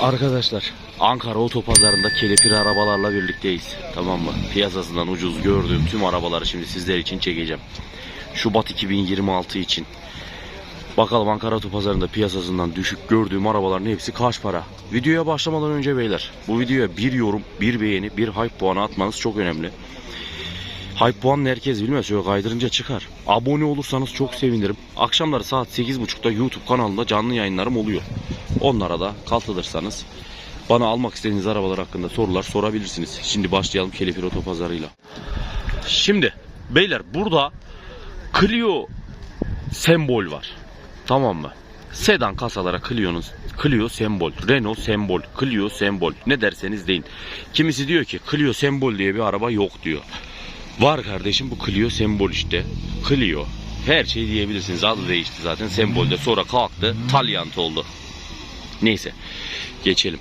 Arkadaşlar Ankara Otopazarı'nda kelepir arabalarla birlikteyiz. Tamam mı? Piyasasından ucuz gördüğüm tüm arabaları şimdi sizler için çekeceğim. Şubat 2026 için. Bakalım Ankara Otopazarı'nda piyasasından düşük gördüğüm arabaların hepsi kaç para? Videoya başlamadan önce beyler bu videoya bir yorum, bir beğeni, bir hype puanı atmanız çok önemli. Hype puanını herkes bilmez. Şöyle kaydırınca çıkar. Abone olursanız çok sevinirim. Akşamları saat 8.30'da YouTube kanalında canlı yayınlarım oluyor. Onlara da katılırsanız bana almak istediğiniz arabalar hakkında sorular sorabilirsiniz. Şimdi başlayalım Kelepir Otopazarı'yla. Şimdi beyler burada Clio sembol var. Tamam mı? Sedan kasalara Clio'nun Clio sembol, Renault sembol, Clio sembol ne derseniz deyin. Kimisi diyor ki Clio sembol diye bir araba yok diyor. Var kardeşim bu Clio sembol işte. Clio. Her şey diyebilirsiniz. Adı değişti zaten sembolde. Sonra kalktı. Talyant oldu. Neyse. Geçelim.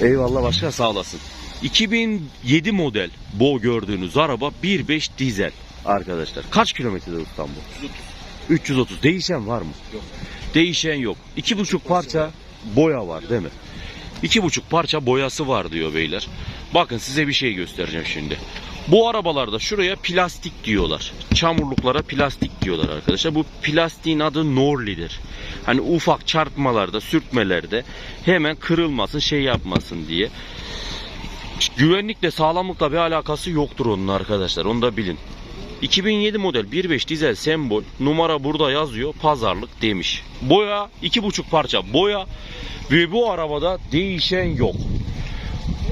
Eyvallah başka sağ olasın. 2007 model bu gördüğünüz araba 1.5 dizel arkadaşlar. Kaç kilometrede ustam bu? 330. Değişen var mı? Yok. Değişen yok. İki buçuk parça boya var değil mi? İki buçuk parça boyası var diyor beyler. Bakın size bir şey göstereceğim şimdi. Bu arabalarda şuraya plastik diyorlar. Çamurluklara plastik diyorlar arkadaşlar. Bu plastiğin adı Norli'dir. Hani ufak çarpmalarda, sürtmelerde hemen kırılmasın, şey yapmasın diye. Güvenlikle, sağlamlıkla bir alakası yoktur onun arkadaşlar. Onu da bilin. 2007 model 1.5 dizel sembol numara burada yazıyor pazarlık demiş. Boya 2.5 parça boya ve bu arabada değişen yok.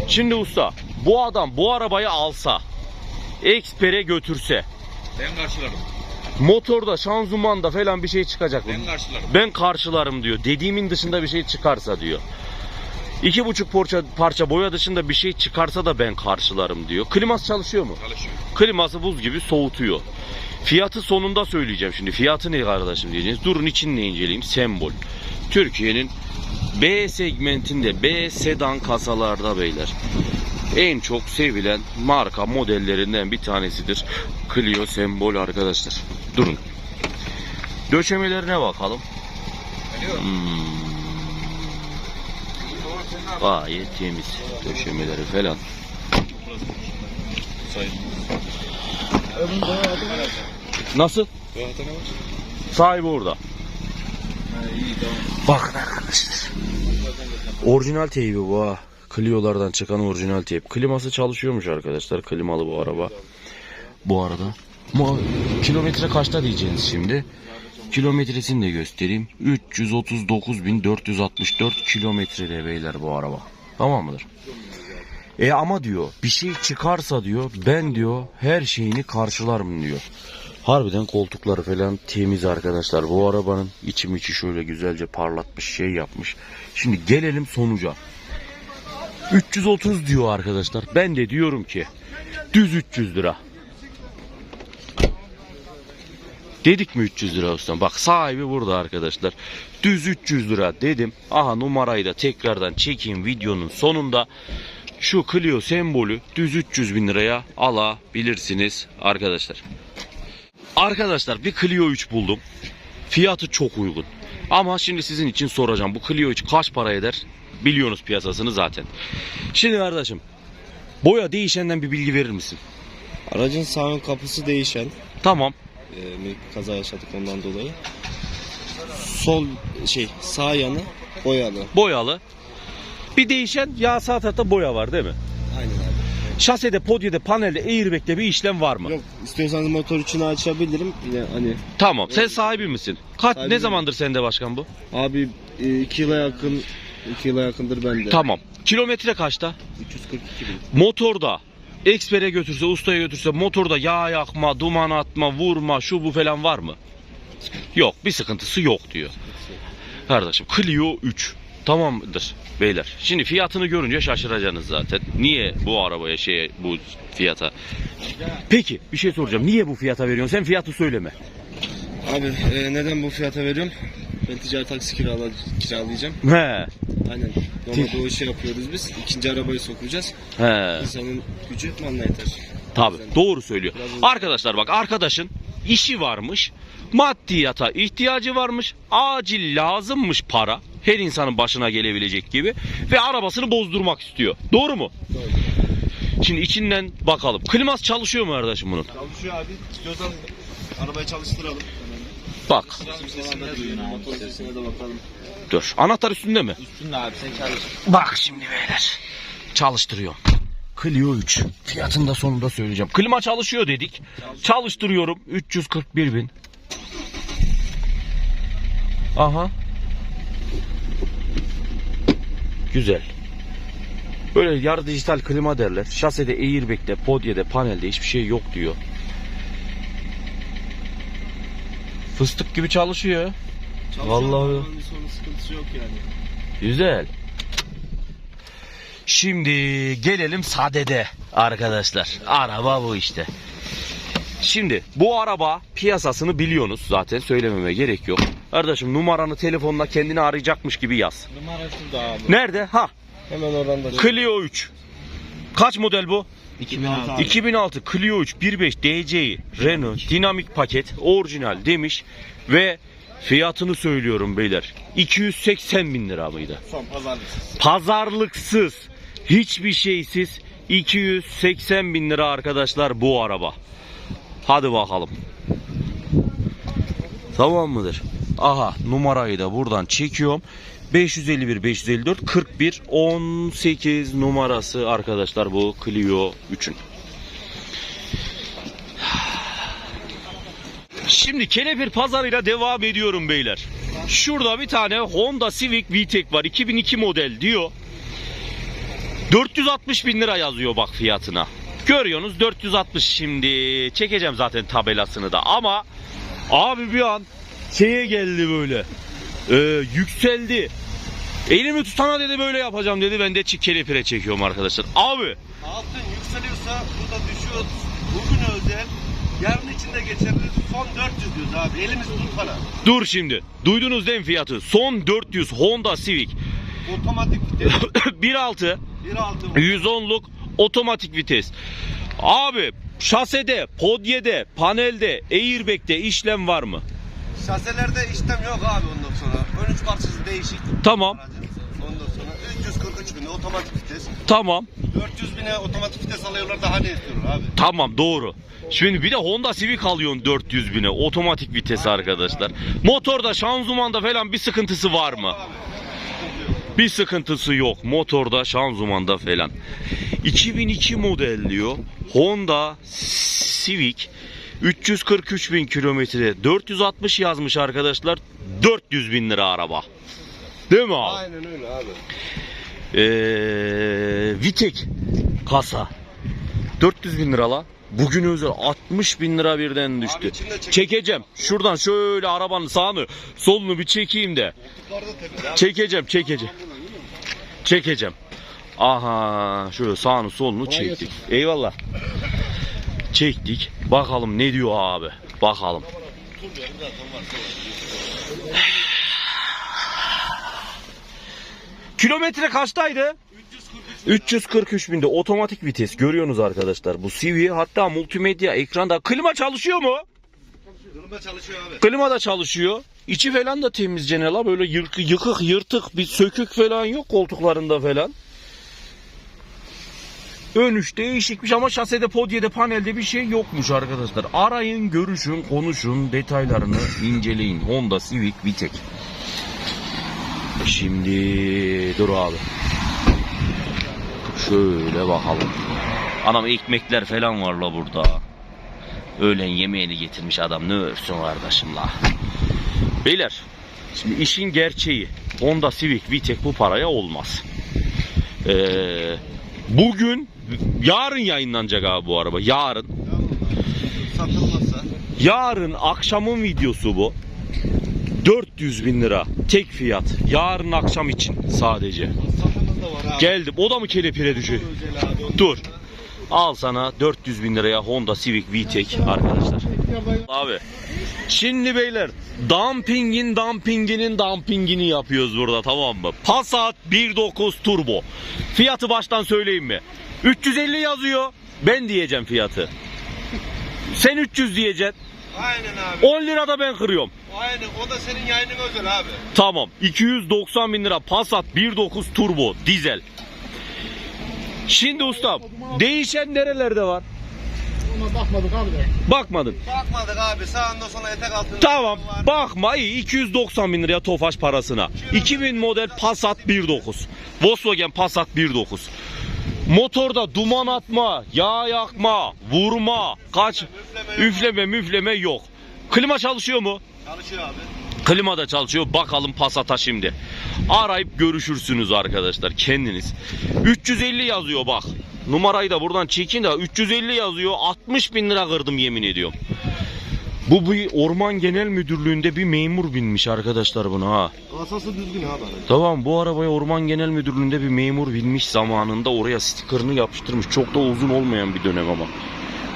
Şimdi usta bu adam bu arabayı alsa ekspere götürse Ben karşılarım. motorda şanzımanda falan bir şey çıkacak mı? Ben karşılarım. Ben karşılarım diyor. Dediğimin dışında bir şey çıkarsa diyor. İki buçuk parça, parça boya dışında bir şey çıkarsa da ben karşılarım diyor. Kliması çalışıyor mu? Çalışıyor. Kliması buz gibi soğutuyor. Fiyatı sonunda söyleyeceğim şimdi. Fiyatı ne kardeşim diyeceğiz. Durun içinde inceleyeyim. Sembol. Türkiye'nin B segmentinde B sedan kasalarda beyler. En çok sevilen marka modellerinden bir tanesidir. Clio sembol arkadaşlar. Durun. Döşemelerine bakalım. Hmm, gayet temiz döşemeleri falan. Nasıl? Sahibi orada. Bakın arkadaşlar. Orijinal teybi bu ha. Clio'lardan çıkan orijinal teyp. Kliması çalışıyormuş arkadaşlar. Klimalı bu araba. Bu arada. Ama kilometre kaçta diyeceğiniz şimdi. Kilometresini de göstereyim. 339.464 kilometrede beyler bu araba. Tamam mıdır? E ama diyor bir şey çıkarsa diyor ben diyor her şeyini karşılarım diyor. Harbiden koltukları falan temiz arkadaşlar. Bu arabanın içim içi şöyle güzelce parlatmış şey yapmış. Şimdi gelelim sonuca. 330 diyor arkadaşlar. Ben de diyorum ki düz 300 lira. Dedik mi 300 lira ustam? Bak sahibi burada arkadaşlar. Düz 300 lira dedim. Aha numarayı da tekrardan çekeyim videonun sonunda. Şu Clio sembolü düz 300 bin liraya alabilirsiniz arkadaşlar. Arkadaşlar bir Clio 3 buldum. Fiyatı çok uygun. Ama şimdi sizin için soracağım. Bu Clio 3 kaç para eder? Biliyorsunuz piyasasını zaten. Şimdi kardeşim boya değişenden bir bilgi verir misin? Aracın sağ ön kapısı değişen. Tamam. Bir kaza yaşadık ondan dolayı. Sol şey sağ yanı boyalı. Boyalı. Bir değişen ya sağ tarafta boya var değil mi? Aynen abi. Şasede, podyede, panelde, airbag'te bir işlem var mı? Yok istiyorsanız motor içini açabilirim. Yine hani Tamam. Sen sahibi misin? Kaç ne Sahibiyim. zamandır sende başkan bu? abi 2 yıla yakın 2 yıla yakındır bende. Tamam. Kilometre kaçta? 342 bin. Motorda ekspere götürse, ustaya götürse motorda yağ yakma, duman atma, vurma, şu bu falan var mı? Yok. Bir sıkıntısı yok diyor. Kardeşim Clio 3. Tamamdır beyler. Şimdi fiyatını görünce şaşıracaksınız zaten. Niye bu arabaya şey bu fiyata? Peki bir şey soracağım. Niye bu fiyata veriyorsun? Sen fiyatı söyleme. Abi e, neden bu fiyata veriyorum? Ben ticari taksi kirala, kiralayacağım. He. Aynen. Normalde o işi yapıyoruz biz. İkinci arabayı sokacağız. He. İnsanın gücü manla yeter. Tabi Güzel. doğru söylüyor. Biraz. Arkadaşlar bak arkadaşın işi varmış. Maddiyata ihtiyacı varmış. Acil lazımmış para. Her insanın başına gelebilecek gibi. Ve arabasını bozdurmak istiyor. Doğru mu? Şimdi içinden bakalım. Kliması çalışıyor mu kardeşim bunun? Çalışıyor abi. İstiyorsan arabayı çalıştıralım. Bak. Dur. Anahtar üstünde mi? Üstünde abi sen çalış. Bak şimdi beyler. Çalıştırıyorum. Clio 3. Fiyatını da sonunda söyleyeceğim. Klima çalışıyor dedik. Çalıştırıyorum. 341 bin. Aha. Güzel. Böyle yarı dijital klima derler. Şasede, airbag'de, podyede, panelde hiçbir şey yok diyor. Fıstık gibi çalışıyor. Vallahi. Bir sonu sıkıntısı yok yani. Güzel. Şimdi gelelim sadede arkadaşlar. Araba bu işte. Şimdi bu araba piyasasını biliyorsunuz zaten söylememe gerek yok. Kardeşim numaranı telefonla kendini arayacakmış gibi yaz. Numara şurada abi. Nerede? Ha Hemen oradan da. Clio 3. Kaç model bu? 2006 abi. 2006 Clio 3 1.5 DCI Renault dinamik paket orijinal demiş ve fiyatını söylüyorum beyler 280 bin lira mıydı? Son pazarlıksız. Pazarlıksız hiçbir şeysiz 280 bin lira arkadaşlar bu araba. Hadi bakalım. Tamam mıdır? Aha numarayı da buradan çekiyorum. 551 554 41 18 numarası arkadaşlar bu Clio 3'ün. Şimdi kelepir pazarıyla devam ediyorum beyler. Şurada bir tane Honda Civic VTEC var 2002 model diyor. 460 bin lira yazıyor bak fiyatına. Görüyorsunuz 460 şimdi çekeceğim zaten tabelasını da ama abi bir an şeye geldi böyle Ee, yükseldi. Elimi tutana dedi böyle yapacağım dedi ben de kelepire çekiyorum arkadaşlar. Abi Altın yükseliyorsa burada düşüyor. Bugün özel. Yarın içinde geçerli. Son 400 diyoruz abi. Elimiz tut para. dur şimdi duydunuz değil mi fiyatı? Son 400 Honda Civic Otomatik vites. 1.6 1.6 110'luk otomatik vites. Abi şasede, podyede, panelde, airbag'de işlem var mı? Şaselerde işlem yok abi ondan sonra. Ön üç parçası değişik. Tamam. Ondan sonra 343 bine otomatik vites. Tamam. 400 bine otomatik vites alıyorlar daha ne istiyorlar abi? Tamam doğru. Şimdi bir de Honda Civic alıyorsun 400 bine otomatik vites arkadaşlar. Motorda şanzımanda falan bir sıkıntısı var mı? Bir sıkıntısı yok. Motorda şanzımanda falan. 2002 model diyor. Honda Civic 343 bin kilometre 460 yazmış arkadaşlar 400 bin lira araba. Değil mi abi? Aynen öyle abi. Ee, Vitek kasa 400 bin lira la. Bugün özel 60 bin lira birden düştü. Abi içinde çek- Çekeceğim. Şuradan şöyle arabanın sağını solunu bir çekeyim de. Çekeceğim çekeceğim. Çekeceğim. Aha şöyle sağını solunu çektik. Eyvallah. Çektik. Bakalım ne diyor abi. Bakalım. Kilometre kaçtaydı? 343 binde otomatik vites görüyorsunuz arkadaşlar. Bu CV hatta multimedya ekranda klima çalışıyor mu? Durumda çalışıyor abi. Klima da çalışıyor. İçi falan da temiz Cenela böyle yık- yıkık yırtık bir sökük falan yok koltuklarında falan. Ön üç değişikmiş ama şasede podyede panelde bir şey yokmuş arkadaşlar. Arayın görüşün konuşun detaylarını inceleyin. Honda Civic Vitek. Şimdi dur abi. Şöyle bakalım. Anam ekmekler falan var la burada. Öğlen yemeğini getirmiş adam ne örsün kardeşim la. Beyler şimdi işin gerçeği Honda Civic VTEC bu paraya olmaz. Ee, bugün yarın yayınlanacak abi bu araba yarın. Satılmazsa. Yarın akşamın videosu bu. 400 bin lira tek fiyat. Yarın akşam için sadece. Geldim. O da mı kelepire abi. Dur. Al sana 400 bin liraya Honda Civic VTEC arkadaşlar. Abi. Şimdi beyler dumpingin dumpinginin dumpingini yapıyoruz burada tamam mı? Passat 1.9 Turbo. Fiyatı baştan söyleyeyim mi? 350 yazıyor. Ben diyeceğim fiyatı. Sen 300 diyeceksin. Aynen abi. 10 lirada ben kırıyorum. Aynen o da senin yayının özel abi. Tamam. 290 bin lira Passat 1.9 turbo dizel. Şimdi ustam değişen nerelerde var? Ona bakmadık abi de. Bakmadın. Bakmadık abi sağında sola etek altında. Tamam. var. Bakma iyi 290 bin liraya Tofaş parasına. 2000 model Passat 1.9. Volkswagen Passat 1.9. Motorda duman atma, yağ yakma, vurma, kaç, üfleme müfleme yok. Klima çalışıyor mu? Çalışıyor abi. Klima da çalışıyor. Bakalım Passat'a şimdi. Arayıp görüşürsünüz arkadaşlar kendiniz. 350 yazıyor bak. Numarayı da buradan çekin de 350 yazıyor. 60 bin lira kırdım yemin ediyorum. Bu bir Orman Genel Müdürlüğü'nde bir memur binmiş arkadaşlar buna ha. Kasası düzgün abi. Tamam bu arabaya Orman Genel Müdürlüğü'nde bir memur binmiş zamanında oraya stikerini yapıştırmış. Çok da uzun olmayan bir dönem ama.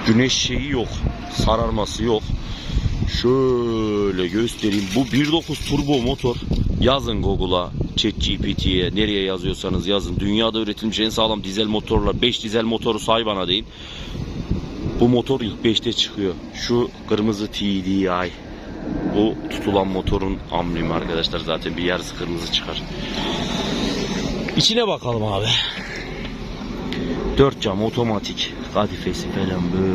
Güneş şeyi yok. Sararması yok. Şöyle göstereyim. Bu 1.9 turbo motor. Yazın Google'a, ChatGPT'ye, nereye yazıyorsanız yazın. Dünyada üretilmiş en sağlam dizel motorlar. 5 dizel motoru say bana deyin. Bu motor ilk 5'te çıkıyor. Şu kırmızı TDI. Bu tutulan motorun amblemi arkadaşlar zaten bir yarısı kırmızı çıkar. İçine bakalım abi. Dört cam otomatik kadifesi falan böyle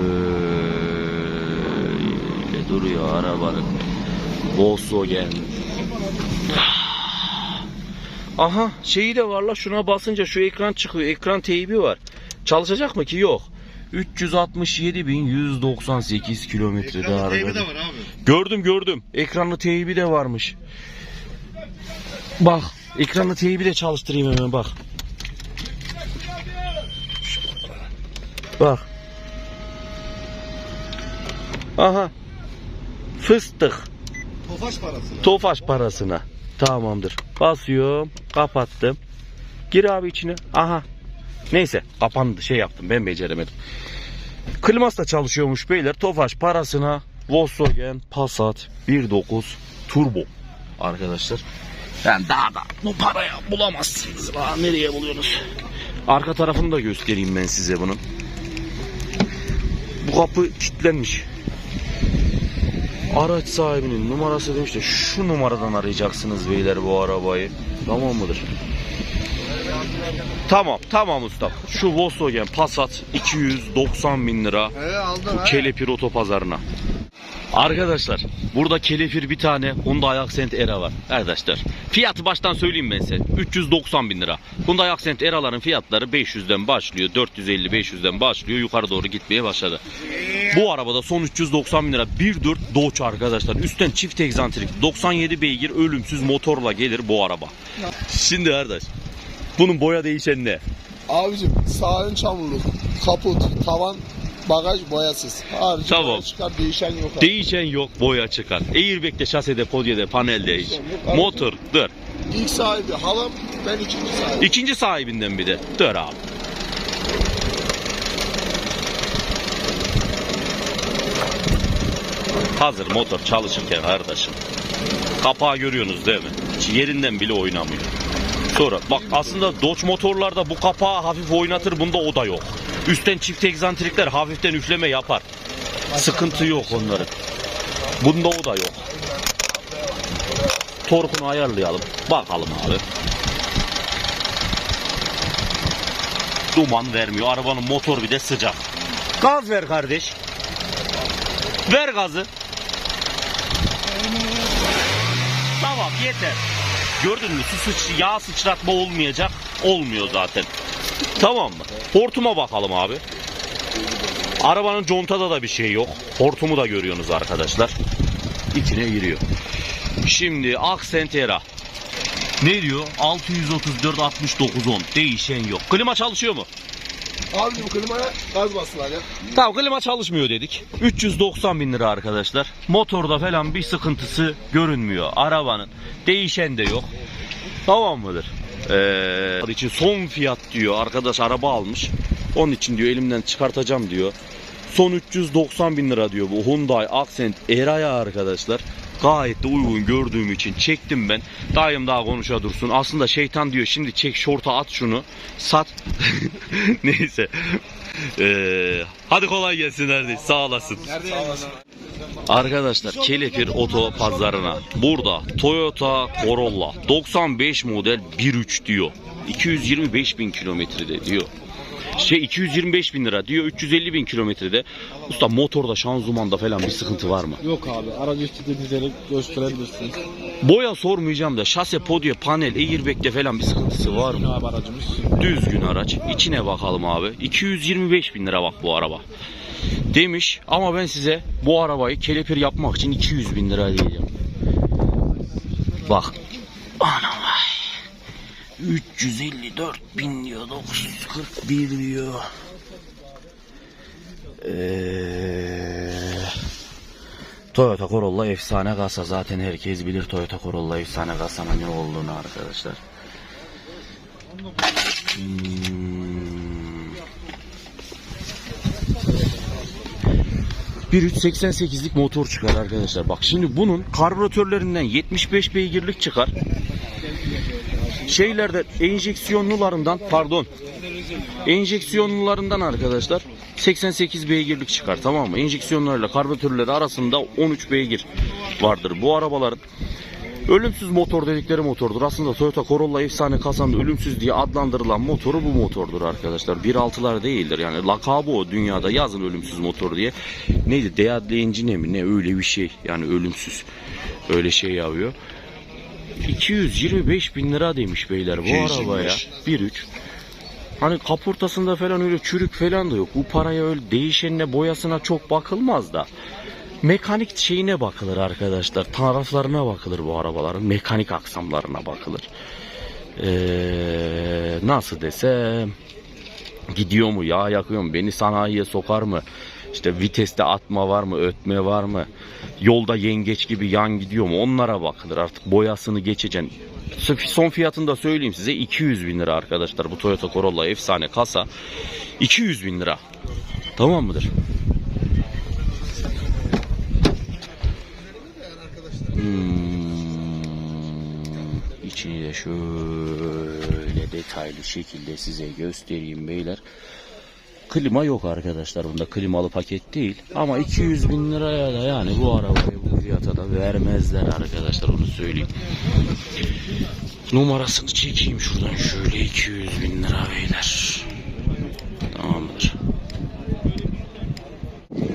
duruyor arabanın. Volkswagen. Aha şeyi de var la şuna basınca şu ekran çıkıyor. Ekran teybi var. Çalışacak mı ki? Yok. 367.198 kilometrede Ekranın teybi araba. de var abi. Gördüm gördüm. Ekranlı teybi de varmış. Bak ekranlı teybi de çalıştırayım hemen bak. Bak. Aha. Fıstık. Tofaş parası. Tofaş parasına. Tamamdır. Basıyorum. Kapattım. Gir abi içine. Aha. Neyse kapandı şey yaptım ben beceremedim. Kliması da çalışıyormuş beyler. Tofaş parasına Volkswagen Passat 1.9 Turbo arkadaşlar. Ben daha da bu paraya bulamazsınız. Aa, nereye buluyorsunuz? Arka tarafını da göstereyim ben size bunun. Bu kapı kilitlenmiş. Araç sahibinin numarası demiş de şu numaradan arayacaksınız beyler bu arabayı. Tamam mıdır? Tamam tamam usta. Şu Volkswagen Passat 290 bin lira He aldın bu Kelepir otopazarına. Arkadaşlar burada Kelepir bir tane Hyundai Accent Era var. Arkadaşlar fiyatı baştan söyleyeyim ben size. 390 bin lira. Hyundai Accent Era'ların fiyatları 500'den başlıyor. 450-500'den başlıyor. Yukarı doğru gitmeye başladı. Bu arabada son 390 bin lira 1.4 Dodge arkadaşlar. Üstten çift egzantrik 97 beygir ölümsüz motorla gelir bu araba. Şimdi kardeş bunun boya değişen ne? Abicim sağ ön çamurluk, kaput, tavan, bagaj boyasız. Harici Tamam. boya çıkar değişen yok abi. Değişen yok boya çıkar. Airbag'de, şasede, podyede, panelde hiç. Motor, dur. İlk sahibi halam, ben ikinci sahibi. İkinci sahibinden bir de. Dur abi. Hazır motor çalışırken kardeşim. Kapağı görüyorsunuz değil mi? Hiç yerinden bile oynamıyor. Sonra bak aslında Dodge motorlarda bu kapağı hafif oynatır bunda o da yok. Üstten çift egzantrikler hafiften üfleme yapar. Sıkıntı yok onların. Bunda o da yok. Torkunu ayarlayalım. Bakalım abi. Duman vermiyor. Arabanın motor bir de sıcak. Gaz ver kardeş. Ver gazı. Tamam yeter. Gördün mü? Su sıç, yağ sıçratma olmayacak. Olmuyor zaten. Tamam mı? Hortuma bakalım abi. Arabanın contada da bir şey yok. Hortumu da görüyorsunuz arkadaşlar. İçine giriyor. Şimdi Accent Era. Ne diyor? 634 69 10. Değişen yok. Klima çalışıyor mu? Abicim klimaya gaz bastılar ya. Tamam klima çalışmıyor dedik. 390 bin lira arkadaşlar. Motorda falan bir sıkıntısı görünmüyor arabanın. Değişen de yok. Tamam mıdır? Ee, için son fiyat diyor. Arkadaş araba almış. Onun için diyor elimden çıkartacağım diyor. Son 390 bin lira diyor bu Hyundai Accent Era'ya arkadaşlar. Gayet de uygun gördüğüm için çektim ben. Dayım daha konuşa dursun. Aslında şeytan diyor şimdi çek şorta at şunu. Sat. Neyse. Ee, hadi kolay gelsin kardeş. Sağ olasın. Arkadaşlar Kelepir Oto pazarına burada Toyota Corolla 95 model 1.3 diyor. 225 bin kilometrede diyor. Şey 225 bin lira diyor 350 bin kilometrede. Usta motorda şanzımanda falan bir sıkıntı var mı? Yok abi. Aracı üstü dizerek gösterebilirsiniz. Boya sormayacağım da şase, podya, panel, airbag'de falan bir sıkıntısı var mı? abi aracımız. Düzgün araç. İçine bakalım abi. 225 bin lira bak bu araba. Demiş ama ben size bu arabayı kelepir yapmak için 200 bin lira diyeceğim. Bak. Anam. 354 bin diyor. 941 diyor. Eee... Toyota Corolla efsane kasa. Zaten herkes bilir Toyota Corolla efsane kasanın ne olduğunu arkadaşlar. Hmm. 1388'lik motor çıkar arkadaşlar. Bak şimdi bunun karbüratörlerinden 75 beygirlik çıkar. Şeylerde enjeksiyonlularından pardon. Enjeksiyonlularından arkadaşlar 88 beygirlik çıkar tamam mı? Enjeksiyonlarıyla karbüratörleri arasında 13 beygir vardır. Bu arabaların Ölümsüz motor dedikleri motordur. Aslında Toyota Corolla efsane kasanın ölümsüz diye adlandırılan motoru bu motordur arkadaşlar. 1.6'lar değildir. Yani lakabı o dünyada yazın ölümsüz motor diye. Neydi? Deadly Engine mi? Ne öyle bir şey. Yani ölümsüz. Öyle şey yapıyor. 225 bin lira demiş beyler bu 225. arabaya. 1.3. Hani kaportasında falan öyle çürük falan da yok. Bu paraya öyle değişenine boyasına çok bakılmaz da. Mekanik şeyine bakılır arkadaşlar. Taraflarına bakılır bu arabaların. Mekanik aksamlarına bakılır. Ee, nasıl desem gidiyor mu yağ yakıyor mu beni sanayiye sokar mı işte viteste atma var mı ötme var mı? Yolda yengeç gibi yan gidiyor mu? Onlara bakılır. Artık boyasını geçeceksin. Son fiyatını da söyleyeyim size. 200 bin lira arkadaşlar bu Toyota Corolla efsane kasa. 200 bin lira. Tamam mıdır? Hmm, içini de şöyle detaylı şekilde size göstereyim beyler. Klima yok arkadaşlar bunda klimalı paket değil ama 200 bin liraya da yani bu arabayı bu fiyata da vermezler arkadaşlar onu söyleyeyim. Numarasını çekeyim şuradan şöyle 200 bin lira beyler. Tamamdır.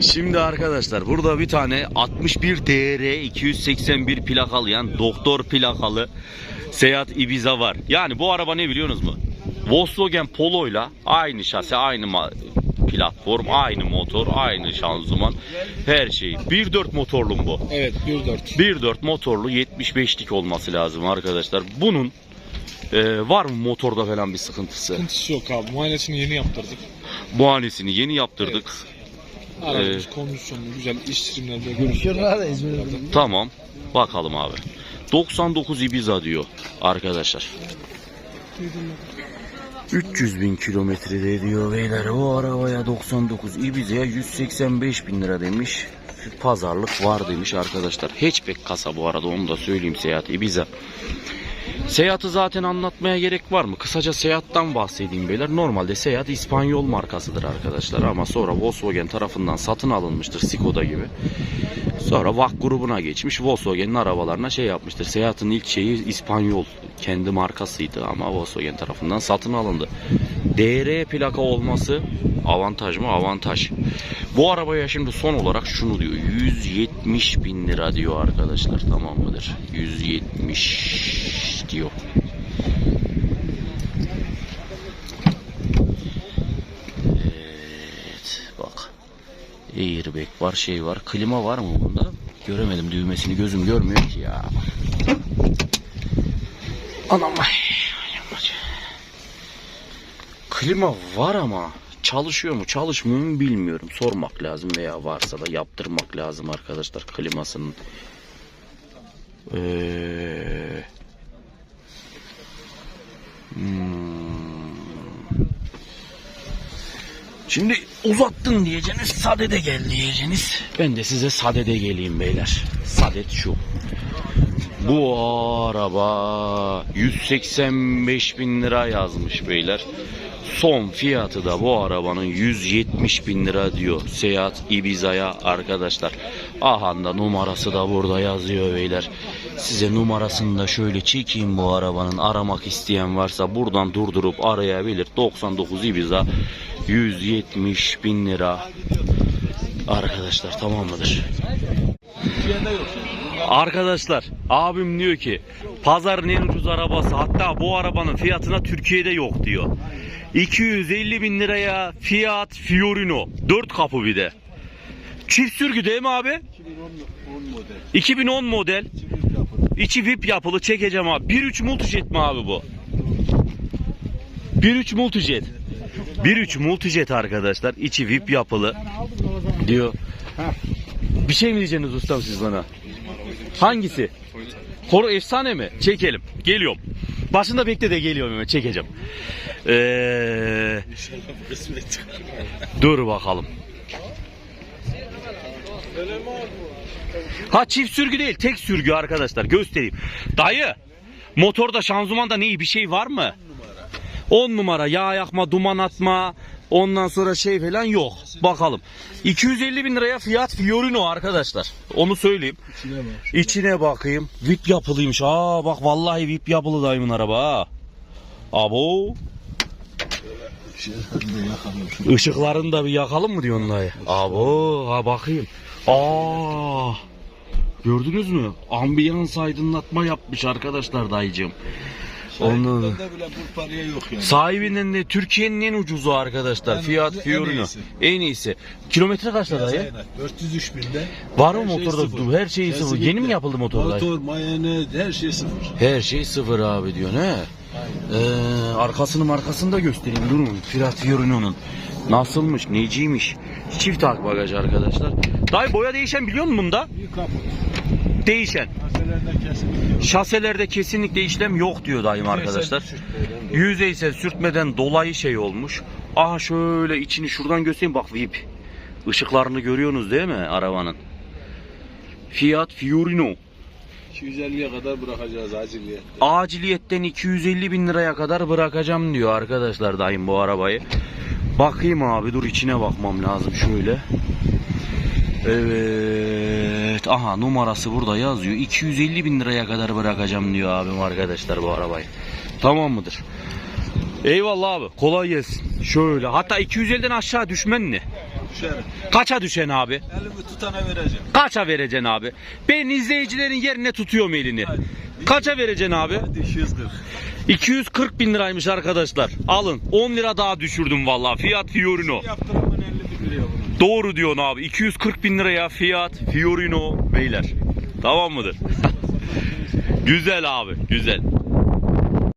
Şimdi arkadaşlar burada bir tane 61 TR 281 plakalı doktor plakalı Seat Ibiza var. Yani bu araba ne biliyorsunuz mu? Volkswagen Polo ile aynı şase, aynı platform, aynı motor, aynı şanzıman, her şey. 1.4 motorlu mu bu? Evet 1.4. 1.4 motorlu 75'lik olması lazım arkadaşlar. Bunun e, var mı motorda falan bir sıkıntısı? Sıkıntısı yok abi. Muayenesini yeni yaptırdık. Muayenesini yeni yaptırdık. Aracımız Evet. kondisyonlu, güzel iş sürümlerde görüşüyorlar. Tamam. Bakalım abi. 99 Ibiza diyor arkadaşlar. 300 bin kilometrede diyor beyler o arabaya 99 Ibiza'ya 185 bin lira demiş. Pazarlık var demiş arkadaşlar. Hatchback kasa bu arada onu da söyleyeyim Seat Ibiza. Seat'ı zaten anlatmaya gerek var mı? Kısaca Seat'tan bahsedeyim beyler. Normalde Seat İspanyol markasıdır arkadaşlar ama sonra Volkswagen tarafından satın alınmıştır Skoda gibi. Sonra VAK grubuna geçmiş. Volkswagen'in arabalarına şey yapmıştır. Seat'ın ilk şeyi İspanyol kendi markasıydı ama Volkswagen tarafından satın alındı. DR plaka olması avantaj mı? Avantaj. Bu arabaya şimdi son olarak şunu diyor. 170 bin lira diyor arkadaşlar. Tamam mıdır? 170 diyor. Evet. Bak. Airbag var şey var. Klima var mı bunda? Göremedim düğmesini gözüm görmüyor ki ya. Anam ay. Klima var ama çalışıyor mu çalışmıyor mu bilmiyorum. Sormak lazım veya varsa da yaptırmak lazım arkadaşlar klimasının. Ee, hmm. Şimdi uzattın diyeceğiniz sadede gel diyeceğiniz. Ben de size sadede geleyim beyler. Sadet şu. Bu araba 185 bin lira yazmış beyler. Son fiyatı da bu arabanın 170 bin lira diyor Seat Ibiza'ya arkadaşlar. Aha da numarası da burada yazıyor beyler. Size numarasını da şöyle çekeyim bu arabanın. Aramak isteyen varsa buradan durdurup arayabilir. 99 Ibiza 170 bin lira. Arkadaşlar tamam mıdır? Arkadaşlar abim diyor ki pazarın en ucuz arabası hatta bu arabanın fiyatına Türkiye'de yok diyor. 250 bin liraya Fiat Fiorino 4 kapı bir de. Çift sürgü değil mi abi? 2010 model. İçi VIP yapılı çekeceğim abi. 1.3 multijet mi abi bu? 1.3 multijet. 1.3 multijet arkadaşlar. İçi VIP yapılı. Diyor. Bir şey mi diyeceksiniz ustam siz bana? Hangisi? Horo efsane mi? Çekelim. Geliyorum. Başında bekle de geliyorum hemen çekeceğim. Ee, dur bakalım. Ha çift sürgü değil tek sürgü arkadaşlar göstereyim. Dayı motorda şanzımanda ne iyi bir şey var mı? 10 numara yağ yakma duman atma ondan sonra şey falan yok. Bakalım. 250 bin liraya fiyat Fiorino arkadaşlar. Onu söyleyeyim. İçine bakayım. VIP yapılıymış. Aa bak vallahi VIP yapılı dayımın araba ha. Abo. Işıklarını da bir yakalım mı diyorsun dayı? Abo ha bakayım. Aa. Gördünüz mü? Ambiyans aydınlatma yapmış arkadaşlar dayıcım. Onun bile bu paraya yok yani. sahibinden de Türkiye'nin en ucuzu arkadaşlar. En Fiat ucuzu, en Fiorino. iyisi. En iyisi. Kilometre kaçta dayı? Aynen. 403 binde. Var mı Her şey motorda? sıfır. her şey sıfır. Kesinlikle. Yeni mi yapıldı motor dayı? Motor, mayonez, her şey sıfır. Her şey sıfır abi diyor ne? Ee, arkasını markasını da göstereyim durun. Fiat Fiorino'nun. Nasılmış, neciymiş. Çift ak bagaj arkadaşlar. Dayı boya değişen biliyor musun bunda? Bir kapı. Değişen. Şaselerde kesinlikle işlem yok diyor dayım arkadaşlar. Yüzeysel sürtmeden dolayı şey olmuş. Aha şöyle içini şuradan göstereyim bak VIP. Işıklarını görüyorsunuz değil mi arabanın? Fiat Fiorino. 250'ye kadar bırakacağız aciliye. aciliyetten 250 bin liraya kadar bırakacağım diyor arkadaşlar dayım bu arabayı. Bakayım abi dur içine bakmam lazım şöyle. Evet. Aha numarası burada yazıyor. 250 bin liraya kadar bırakacağım diyor abim arkadaşlar bu arabayı. Tamam mıdır? Eyvallah abi. Kolay gelsin. Şöyle. Hatta 250'den aşağı düşmen ne? Düşerim. Kaça düşen abi? Elimi tutana vereceğim. Kaça vereceksin abi? Ben izleyicilerin yerine tutuyorum elini. Kaça vereceksin abi? Hadi 240. 240 bin liraymış arkadaşlar. Alın 10 lira daha düşürdüm vallahi. Fiat Fiorino. Yaptıramın 50 bin liraya bunu. Doğru diyorsun abi. 240 bin liraya Fiat Fiorino beyler. Tamam mıdır? güzel abi güzel.